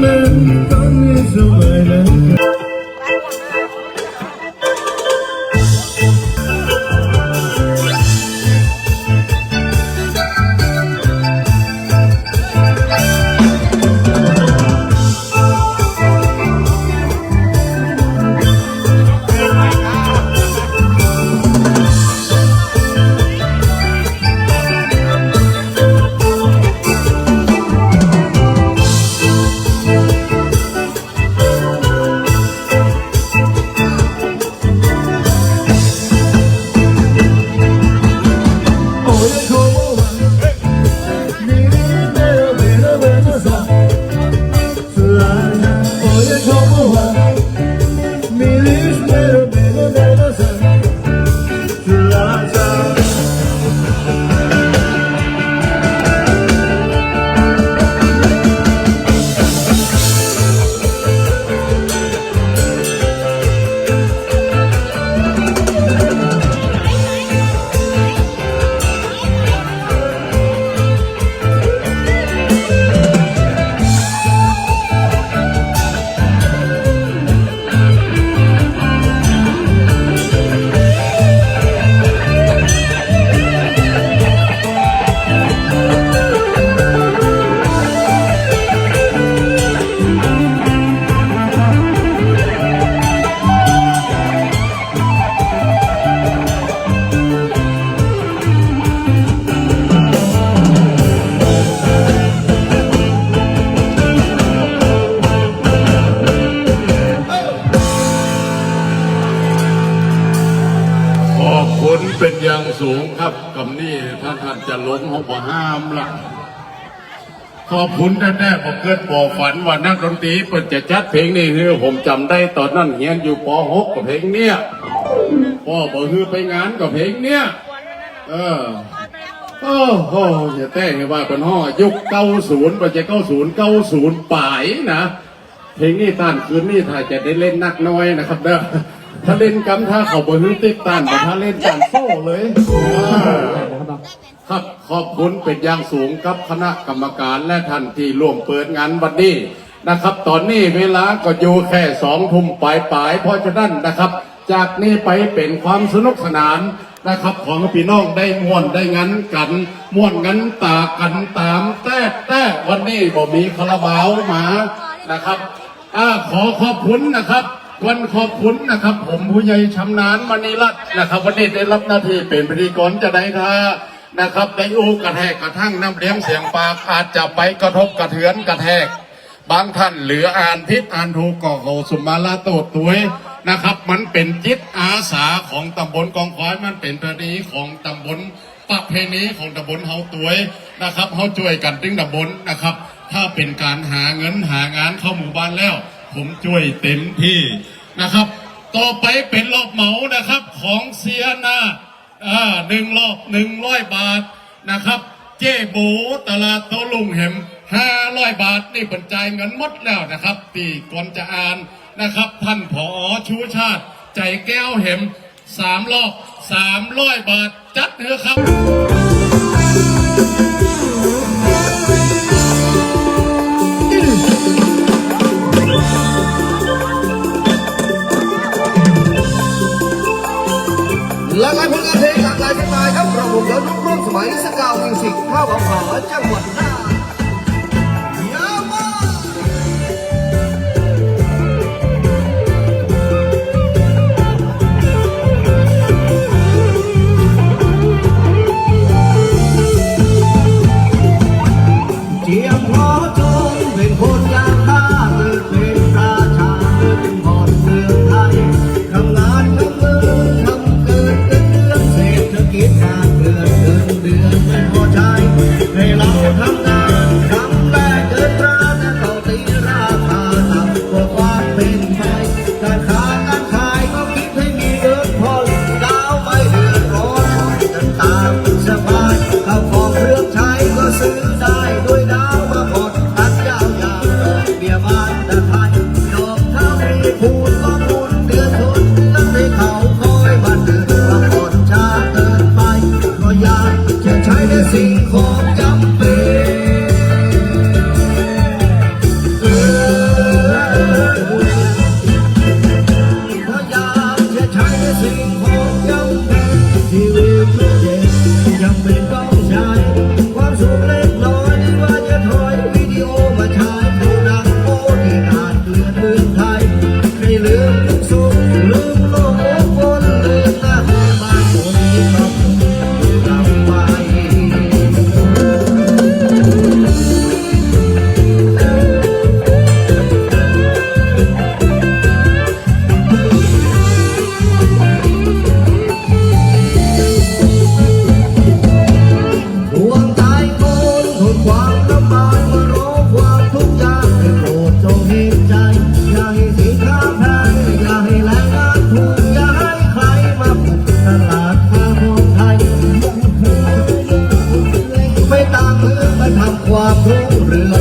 Mẹ con như dù vậy là ขอบคุณแน่ๆผมเกิดบ่ฝันว่านักดนตรีเปิดจะจัดเพลงนี้คือผมจำได้ตอนนั้นเฮียนอยู่ป .6 กับเพลงเนี้ยพ่อบอกคือไปงานกับเพลงเนี้ยเออโอ้โหอย่าแต่งว่าเป็นห่อยุคเก้าศูนย์ปัจจัยเก้าศูนย์เก้าศูนย์ป่ายนะเพลงนี้ท่านคืนนี้ถ้าจะได้เล่นนักน้อยนะครับเด้อถ้าเล่นกำถ้าเขาบนฮึติดตันแต่ถ้าเล่นตันโซ่เลยครับ ขอบคุณเป็นอย่างสูงกับคณะกรรมการและท่านที่ร่วมเปิดงานวันนี้นะครับ ตอนนี้เวลาก็อยู่แค่สองทุ่มปลายปลายๆเพราะฉะนั้นนะครับ จากนี้ไปเป็นความสนุกสนานนะครับ ของพี่น้องได้ม่วนได้งั้นกันม่วนงั้นตากันตามแต่แต่วันนี้บ่มีคาราบาวมานะครับอ่าขอขอบคุณนะครับวันขอบคุณนะครับ ผมผู้ใหญ่ชำนาญมณีรัตน์นะครับ วันนี้ได้รับหน้าที่เป็นพิธีกรจะได้ท่า นะครับได้อูกระแทกกระทั่งน้ำเลี้ยงเสียงปากอาจจะไปกระทบกระเทือนกระแทก บางท่านเหลืออ่านพิษอ่านถูกก่อโกสุมาลาโตดตัวยนะครับ มันเป็นจิตอาสาของตำบลกองควายมันเป็นประเพณีของตำบลประเพณีของตำบลเฮาตัวยนะครับเฮาช่วยกันตึงตำบลนะครับ ถ้าเป็นการหาเงินหางานเข้าหมู่บ้านแล้ว ผมช่วยเต็มที่นะครับ ต่อไปเป็นรอบเหมานะครับของเสียนา อ่าหนึ่งรอบหนึ่งร้อยบาทนะครับ เจ๊โบตลาดโตลุงเห็มห้าร้อยบาทนี่บรรจัยเงินหมดแล้วนะครับตีก่อนจะอ่านนะครับ ท่านผอชูชาติ ใจแก้วเห็มสามรอบสามร้อยบาทจัดเถอะครับ แล้วรุ่งร่วมสมัยสกาวมิวสิกข้าวบางขอจังหวัด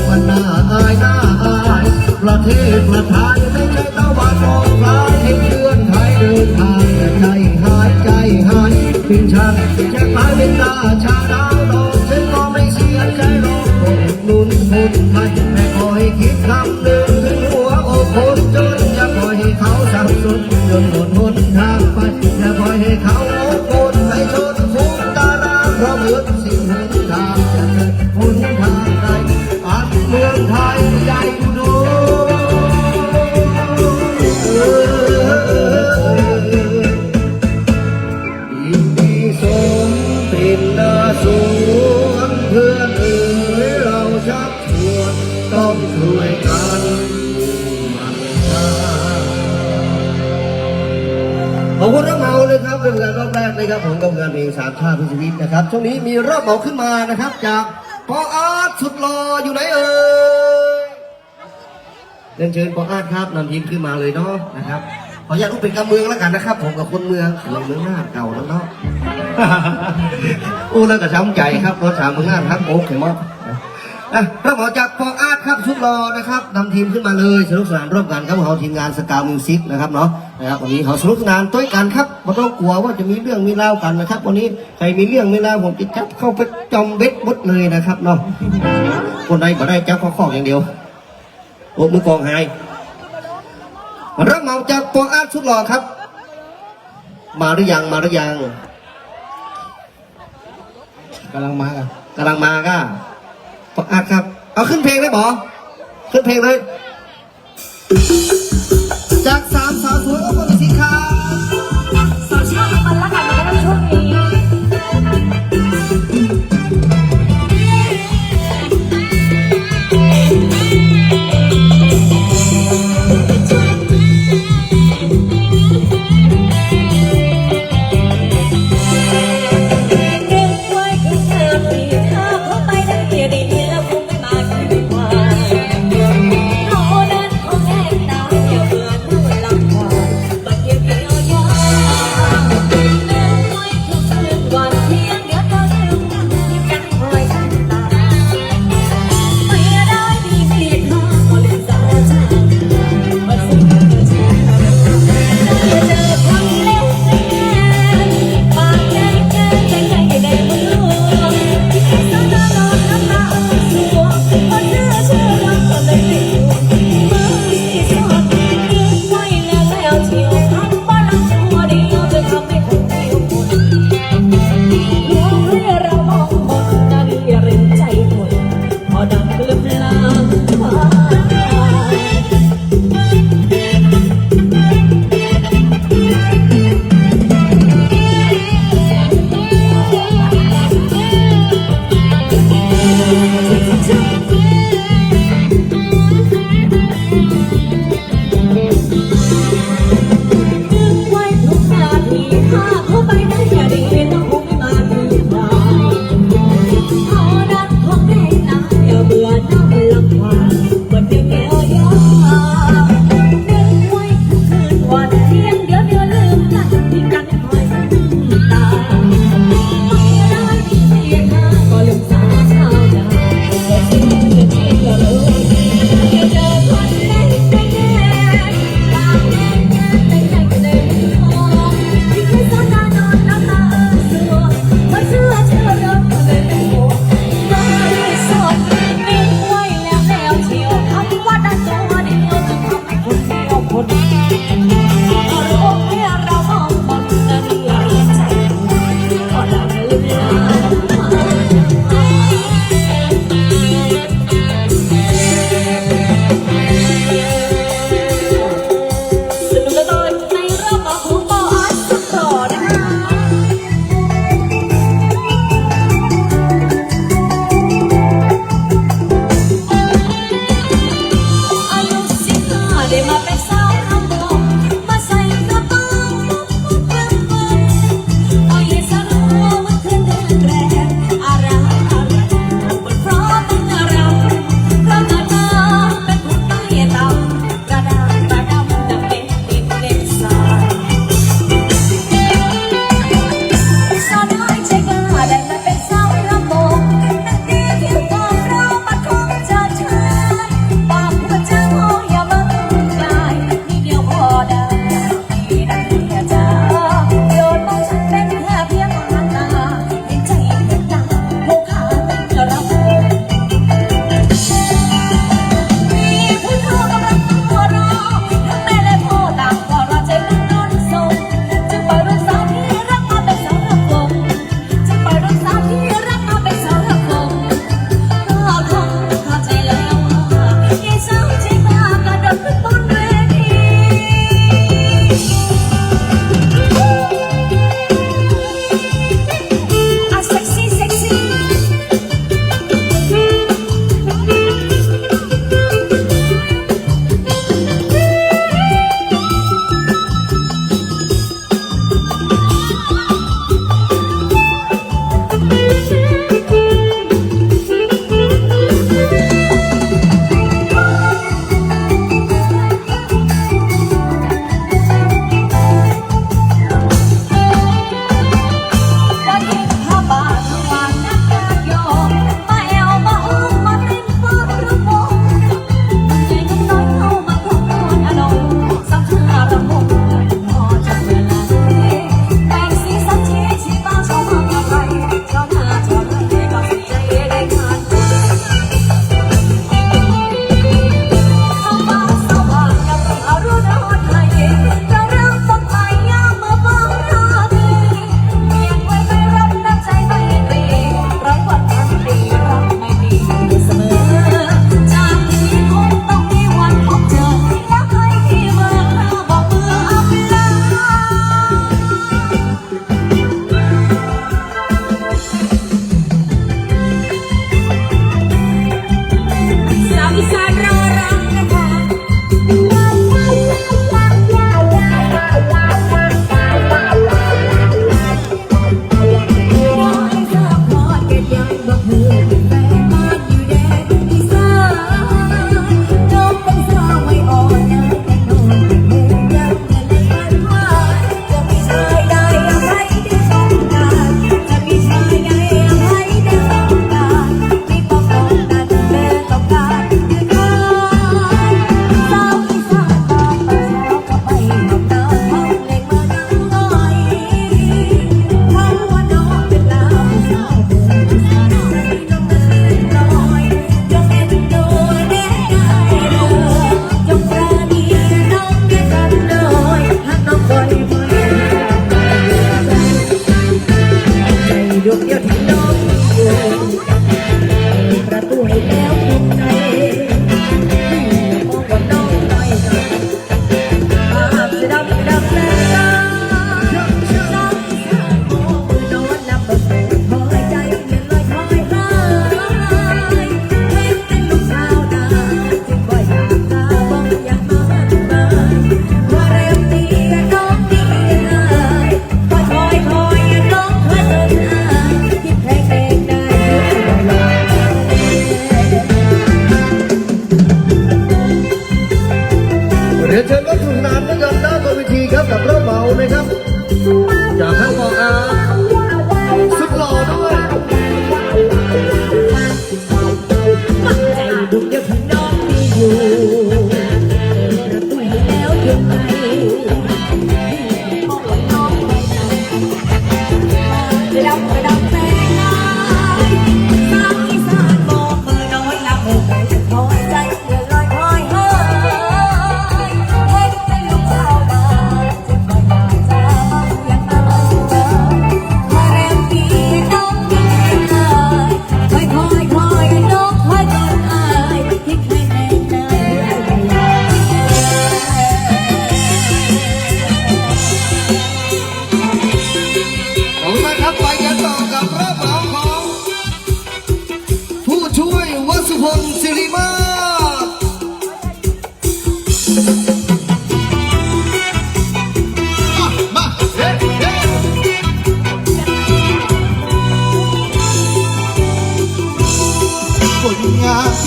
วันน้าอายน้าอายประเทศประไทยไม่ใช่ตะวันออกกลางที่เพื่อนไทยเดินทางแต่ใจหายใจหายเป็นฉันแค่ตายเป็นตาชา ต้องช่วยกันมันชาขอบคุณรับเหมาเลยครับเป็นการรอบแรกเลยครับผมกังานเพลงสามชาติพื่อชีวิตนะครับ ช่วงนี้มีรอบเหมาขึ้นมานะครับ จากปออาร์ตสุดหล่ออยู่ไหนเอ่ยเรียนเชิญปออาร์ตครับนำทีมขึ้นมาเลยเนาะนะครับขออนุญาตรูปเป็นกำเมืองแล้วกันนะครับ ผมกับคนเมืองเมืองเมืองหน้าเก่าแล้วเนาะอู้แล้วก็ช้ำใจครับรถสามเมืองหน้าครับโอ้เข็มมาก อะรับเหมาจากปออาร์ตครับสุดหล่อนะครับนำทีมขึ้นมาเลยสนุกสนานร่วมกันครับเขาทีมงานสกาวมิวสิกนะครับเนาะนะครับวันนี้เขาสนุกสนานต้วยกันครับไม่ต้องกลัวว่าจะมีเรื่องมีเล่าวกันนะครับ วันนี้ใครมีเรื่องมีเล่าวผมจะจับเข้าไปจอมเบ็ดบดเลยนะครับเนาะคนใดบ่ได้จับข้อข้ออย่างเดียวโอ้มือกองหายรับเหมาจากปออาร์ตสุดหล่อครับ มาหรือยังมาหรือยังกำลังมากันกำลังมาก็ป อะครับ เอาขึ้นเพลงได้บอขึ้นเพลงเลย จากสามสาวสวยโอ้โหสิค esperando.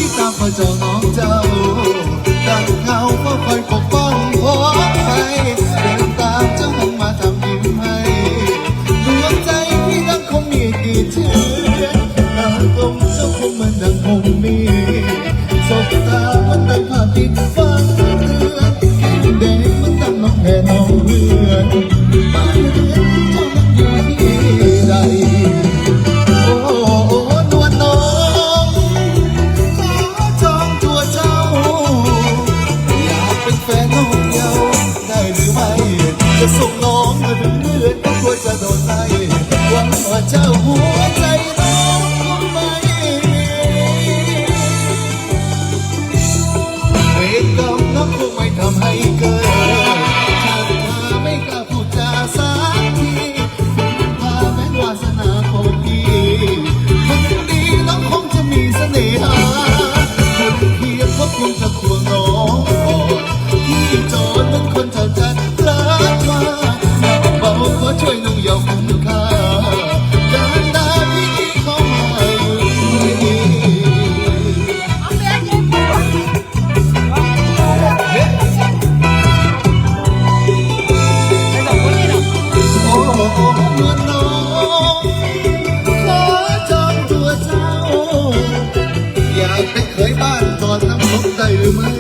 ที่ตามพระเจ้าน้องเจ้าดังเงาก็คอยปกป้องหัวใจเดินตามเจ้าคงมาทำยิ้มให้ดวงใจที่ดังคงมีกี่เชื้อน้ำตมเจ้าคงมันดังคงมีสบตามันดังภาพติดฟัาเตือนแดงมันดังน้องแห่น้องเรือนบ้าน จะส่งน้องหรือเลือนก็ควรจะโดนไล่หวังว่าเจ้าหัวใจ เคยบ้านตอนน้ำตกใจหรือไม่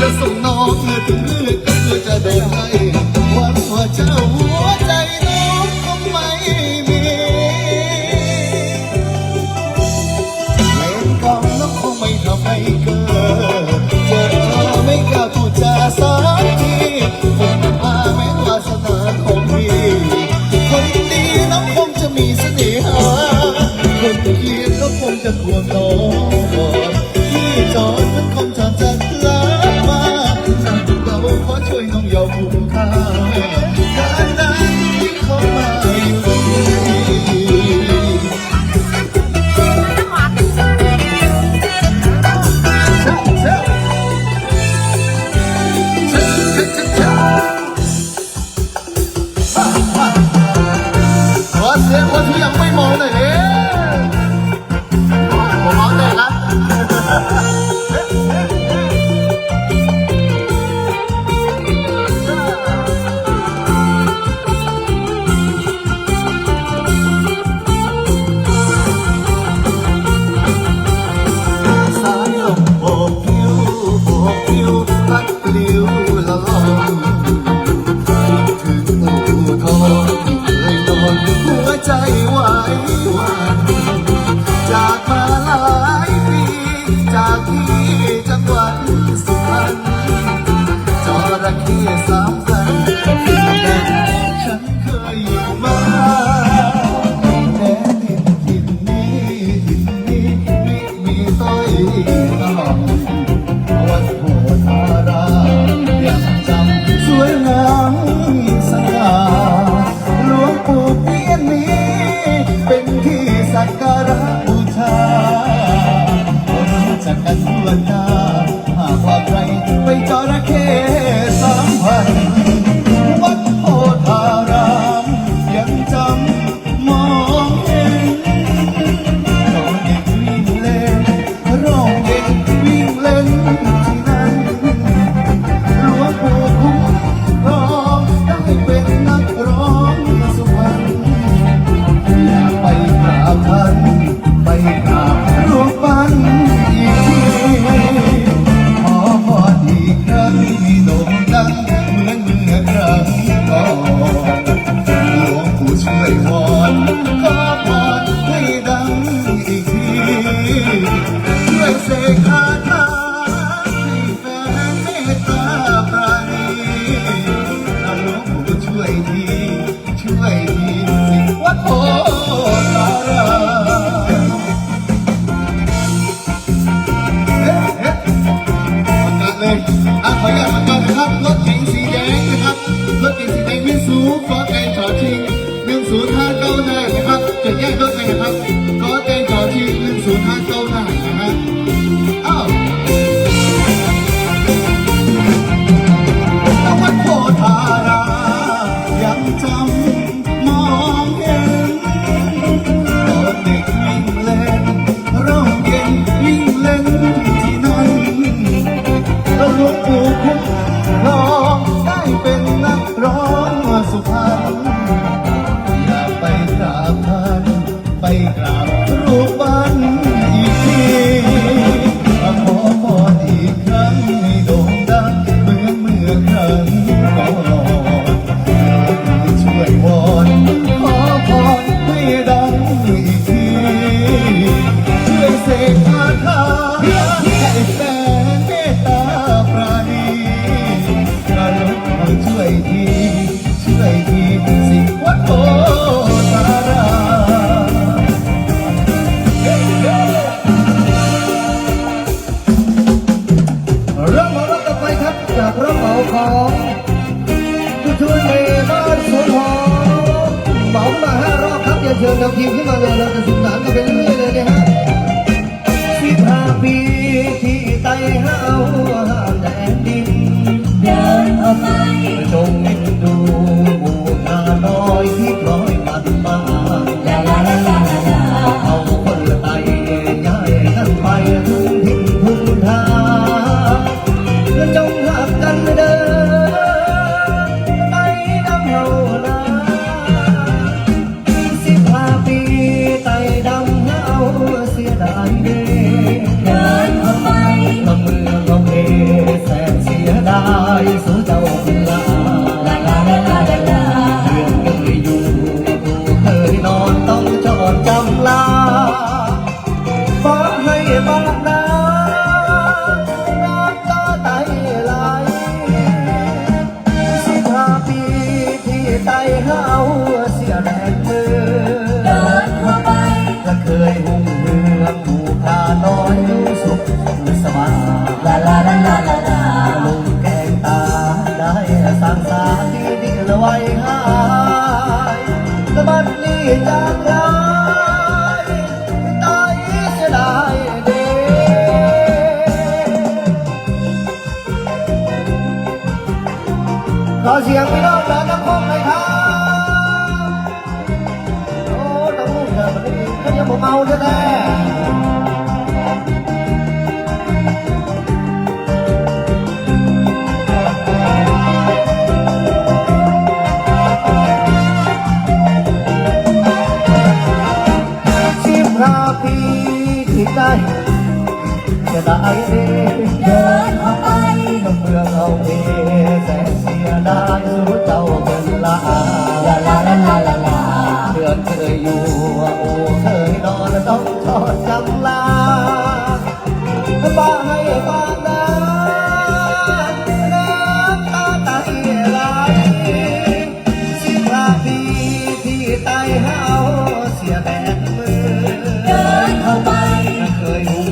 จะส่งน้องเธอถึงเรื่องก็เพื่อจะได้ให้วันว่าเจ้าหัวใจน้องคงไม่มีเล่นกองน้องคงไม่ทำให้เกิดเจอเธอไม่กล้าพูดจาสักทีคนมาแม้วาสนาของพี่คนดีน้องคงจะมีเสน่หาคนเกลียดก็คงจะควง จากที่จังหวัดสุพรรณจระเข้สาม ที่ไตเฮาห้ามแดนดี